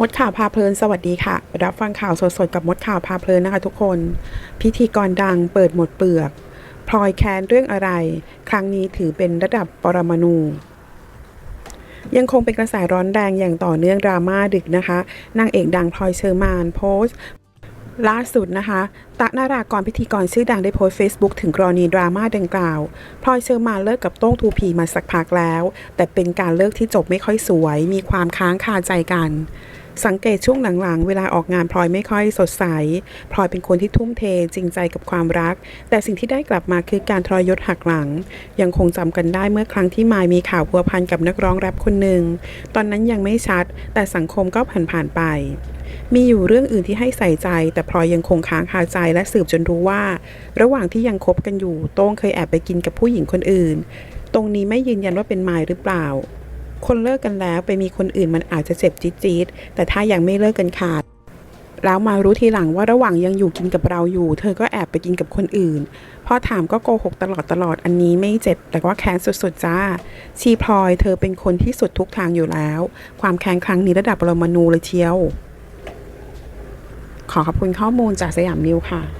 มดข่าวพาเพลินสวัสดีค่ะ รับฟังข่าวสดๆกับมดข่าวพาเพลินนะคะทุกคน พิธีกรดังเปิดหมดเปลือกพลอยแคนเรื่องอะไร ครั้งนี้ถือเป็นระดับปรมาณูยังคงเป็นกระแสร้อนแรงอย่างต่อเนื่องดราม่าดึกนะคะนางเอกดังพลอยเชอร์มานโพสต์ล่าสุดนะคะตะนารากรพิธีกรชื่อดังได้โพสต์ Facebook ถึงกรณีดราม่าดังกล่าวพลอยเชอร์มานเลิกกับโต้งทูพีมาสักพักแล้ว แต่เป็นการเลิกที่จบไม่ค่อยสวย มีความค้างคาใจกัน สังเกตช่วงหลังๆ เวลาออกงานพลอยไม่ค่อยสดใส พลอยเป็นคนที่ทุ่มเทจริงใจกับความรัก แต่สิ่งที่ได้กลับมาคือการทรยศหักหลัง ยังคงจำกันได้เมื่อครั้งที่มายมีข่าวพัวพันกับนักร้องแรปคนหนึ่ง ตอนนั้นยังไม่ชัด แต่สังคมก็ผ่านๆไปมีอยู่เรื่องอื่นที่ให้ใส่ใจ แต่พลอยยังคงค้างคาใจและสืบจนรู้ว่า ระหว่างที่ยังคบกันอยู่โต้งเคยแอบไปกินกับผู้หญิงคนอื่น ตรงนี้ไม่ยืนยันว่าเป็นมายหรือเปล่า คนเลิกกันแล้วไปมีคนอื่นมันอาจจะเจ็บจี๊ดๆแต่ถ้ายังไม่เลิกกันขาด แล้วมารู้ทีหลังว่าระหว่างยังอยู่กินกับเราอยู่ เธอก็แอบไปกินกับคนอื่น พอถามก็โกหกตลอดตลอดอันนี้ไม่เจ็บ แต่ว่าแค้นสุดๆจ้า ชีพลอยเธอเป็นคนที่สุดทุกทางอยู่แล้ว ความแค้นครั้งนี้ระดับปรมาณูเลยเชียว ขอขอบคุณข้อมูลจากสยามนิวค่ะ